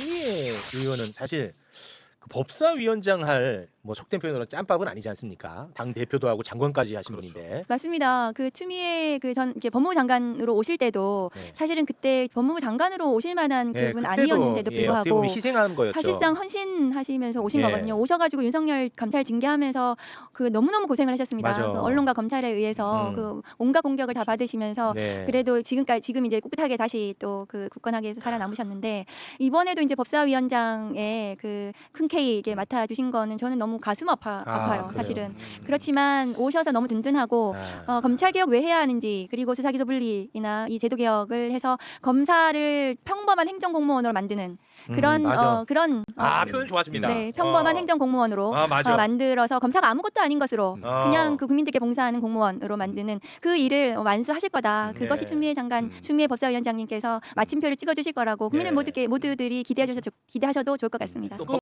추미애 의원은 사실 그 법사위원장 할뭐 속된 표현으로 짬밥은 아니지 않습니까? 당 대표도 하고 장관까지 하신 그렇죠. 분인데. 맞습니다. 그 추미애 그전 법무부 장관으로 오실 때도 네. 사실은 그때 법무부 장관으로 오실 만한 예, 그분 그때도, 아니었는데도 예, 불구하고 보면 희생한 거였죠. 사실상 헌신하시면서 오신 예. 거거든요. 오셔가지고 윤석열 검찰 징계하면서 그 너무너무 고생을 하셨습니다. 그 언론과 검찰에 의해서 음. 그 온갖 공격을 다 받으시면서 네. 그래도 지금까지 지금 이제 꿋꿋하게 다시 또 그 굳건하게 살아남으셨는데 이번에도 이제 법사위원장의 그큰 K 이게 맡아주신 거는 저는 너무 가슴 아파 아, 아파요. 그래요? 사실은 음. 그렇지만 오셔서 너무 든든하고 아. 어, 검찰 개혁 왜 해야 하는지 그리고 수사 기소 분리나 이 제도 개혁을 해서 검사를 평범한 행정 공무원으로 만드는 그런 음, 맞아. 어, 그런 어, 아 표현 좋았습니다. 네, 평범한 어. 행정 공무원으로 아 맞아. 어, 만들어서 검사가 아무것도 아닌 것으로 어. 그냥 그 국민들께 봉사하는 공무원으로 만드는 그 일을 완수하실 거다. 그것이 네. 추미애 장관, 음. 추미애 법사위원장님께서 마침표를 찍어주실 거라고 국민들 네. 모두께 모두들이 기대하셔도 좋- 기대하셔도 좋을 것 같습니다. 또